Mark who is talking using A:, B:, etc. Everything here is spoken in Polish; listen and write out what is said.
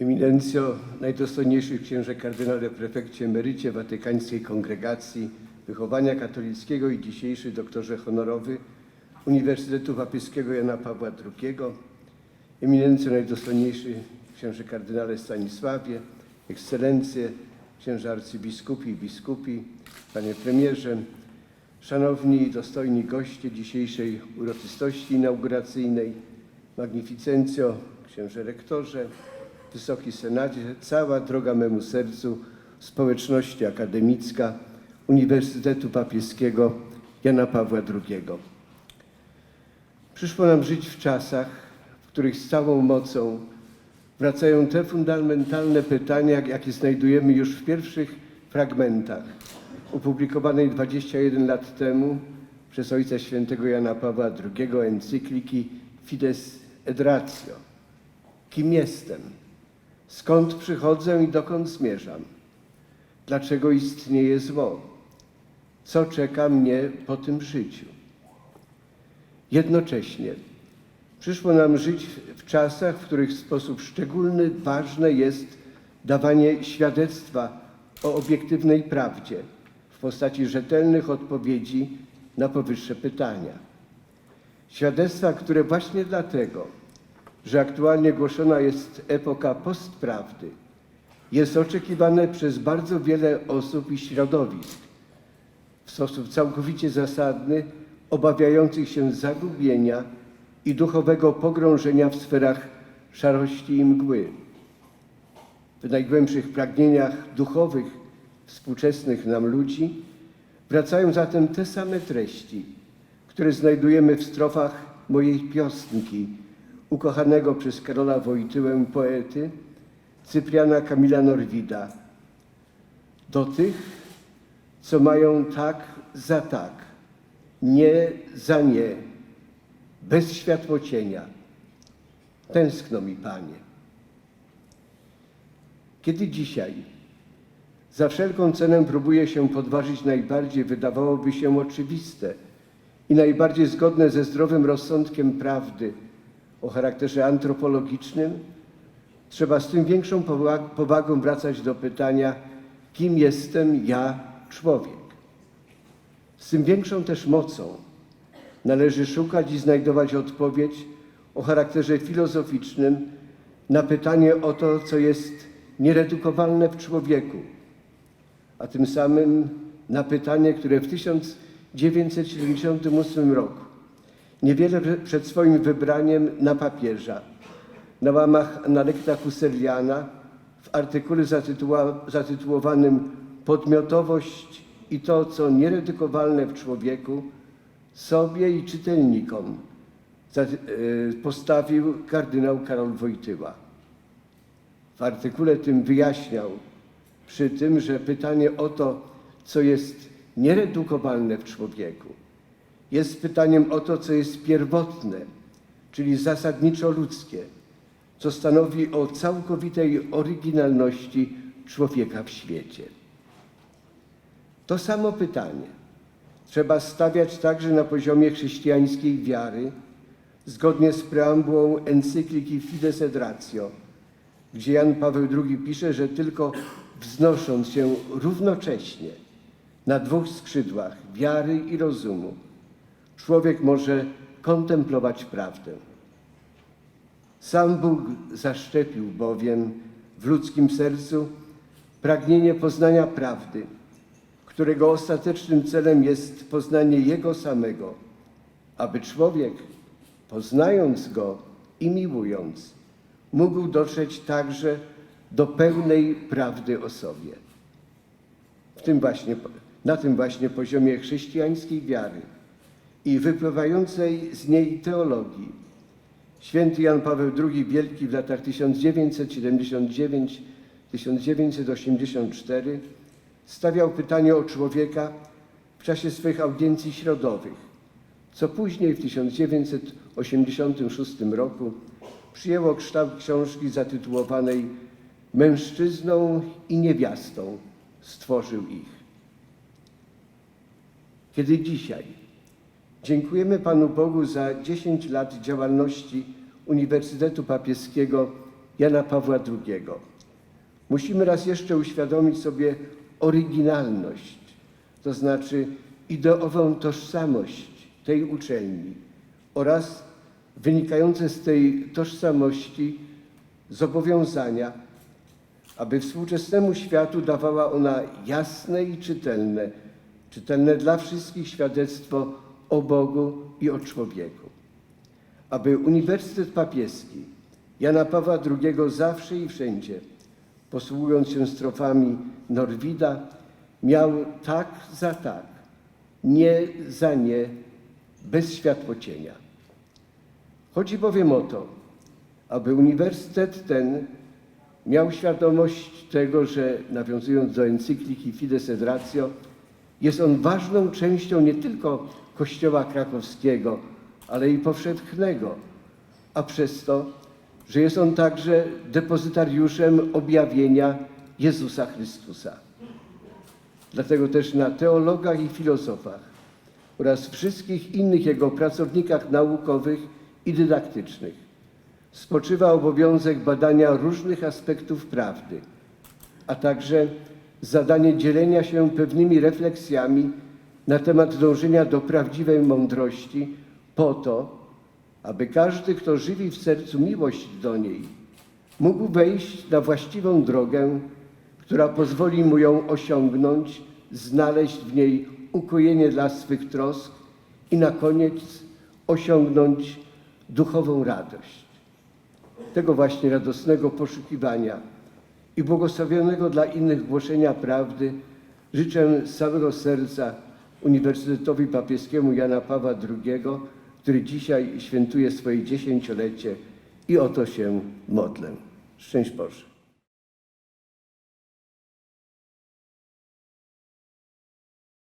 A: Eminencjo, najdostojniejszy księże kardynale prefekcie emerycie Watykańskiej Kongregacji Wychowania Katolickiego i dzisiejszy doktorze honorowy Uniwersytetu Papieskiego Jana Pawła II, Eminencjo, najdostojniejszy księże kardynale Stanisławie, ekscelencje, księże arcybiskupi i biskupi, panie premierze, szanowni i dostojni goście dzisiejszej uroczystości inauguracyjnej, magnificencjo, księże rektorze, Wysoki Senacie, cała droga memu sercu, społeczności akademicka Uniwersytetu Papieskiego Jana Pawła II. Przyszło nam żyć w czasach, w których z całą mocą wracają te fundamentalne pytania, jakie znajdujemy już w pierwszych fragmentach opublikowanej 21 lat temu przez Ojca Świętego Jana Pawła II encykliki Fides et Ratio. Kim jestem? Skąd przychodzę i dokąd zmierzam? Dlaczego istnieje zło? Co czeka mnie po tym życiu? Jednocześnie przyszło nam żyć w czasach, w których w sposób szczególny ważne jest dawanie świadectwa o obiektywnej prawdzie w postaci rzetelnych odpowiedzi na powyższe pytania. Świadectwa, które właśnie dlatego, że aktualnie głoszona jest epoka postprawdy, jest oczekiwane przez bardzo wiele osób i środowisk w sposób całkowicie zasadny, obawiających się zagubienia i duchowego pogrążenia w sferach szarości i mgły. W najgłębszych pragnieniach duchowych współczesnych nam ludzi wracają zatem te same treści, które znajdujemy w strofach mojej piosenki, ukochanego przez Karola Wojtyłę poety Cypriana Kamila Norwida. Do tych, co mają tak za tak, nie za nie, bez światłocienia. Tęskno mi, Panie. Kiedy dzisiaj za wszelką cenę próbuje się podważyć najbardziej, wydawałoby się oczywiste i najbardziej zgodne ze zdrowym rozsądkiem prawdy o charakterze antropologicznym, trzeba z tym większą powa- powagą wracać do pytania, kim jestem ja, człowiek. Z tym większą też mocą należy szukać i znajdować odpowiedź o charakterze filozoficznym na pytanie o to, co jest nieredukowalne w człowieku, a tym samym na pytanie, które w 1978 roku, niewiele prze- przed swoim wybraniem na papieża, na łamach Analekta Husserliana w artykule zatytułowanym Podmiotowość i to, co nieredukowalne w człowieku, sobie i czytelnikom e, postawił kardynał Karol Wojtyła. W artykule tym wyjaśniał przy tym, że pytanie o to, co jest nieredukowalne w człowieku, jest pytaniem o to, co jest pierwotne, czyli zasadniczo ludzkie, co stanowi o całkowitej oryginalności człowieka w świecie. To samo pytanie trzeba stawiać także na poziomie chrześcijańskiej wiary, zgodnie z preambułą encykliki Fides et Ratio, gdzie Jan Paweł II pisze, że tylko wznosząc się równocześnie na dwóch skrzydłach wiary i rozumu, człowiek może kontemplować prawdę. Sam Bóg zaszczepił bowiem w ludzkim sercu pragnienie poznania prawdy, którego ostatecznym celem jest poznanie Jego samego, aby człowiek, poznając Go i miłując, mógł dotrzeć także do pełnej prawdy o sobie. W tym właśnie, na tym właśnie poziomie chrześcijańskiej wiary i wypływającej z niej teologii Święty Jan Paweł II Wielki w latach 1979-1984 stawiał pytanie o człowieka w czasie swych audiencji środowych, co później w 1986 roku przyjęło kształt książki zatytułowanej Mężczyzną i niewiastą stworzył ich. Kiedy dzisiaj dziękujemy Panu Bogu za 10 lat działalności Uniwersytetu Papieskiego Jana Pawła II. Musimy raz jeszcze uświadomić sobie oryginalność, to znaczy ideową tożsamość tej uczelni oraz wynikające z tej tożsamości zobowiązania, aby współczesnemu światu dawała ona jasne i czytelne, czytelne dla wszystkich świadectwo o Bogu i o człowieku. Aby Uniwersytet Papieski Jana Pawła II zawsze i wszędzie, posługując się strofami Norwida, miał tak za tak, nie za nie, bez światłocienia. Chodzi bowiem o to, aby uniwersytet ten miał świadomość tego, że nawiązując do encykliki Fides et Ratio, jest on ważną częścią nie tylko Kościoła krakowskiego, ale i powszechnego, a przez to, że jest on także depozytariuszem objawienia Jezusa Chrystusa. Dlatego też na teologach i filozofach oraz wszystkich innych jego pracownikach naukowych i dydaktycznych spoczywa obowiązek badania różnych aspektów prawdy, a także zadanie dzielenia się pewnymi refleksjami na temat dążenia do prawdziwej mądrości po to, aby każdy, kto żywi w sercu miłość do niej, mógł wejść na właściwą drogę, która pozwoli mu ją osiągnąć, znaleźć w niej ukojenie dla swych trosk i na koniec osiągnąć duchową radość. Tego właśnie radosnego poszukiwania i błogosławionego dla innych głoszenia prawdy życzę z całego serca Uniwersytetowi Papieskiemu Jana Pawła II, który dzisiaj świętuje swoje dziesięciolecie i o to się modlę. Szczęść Boże.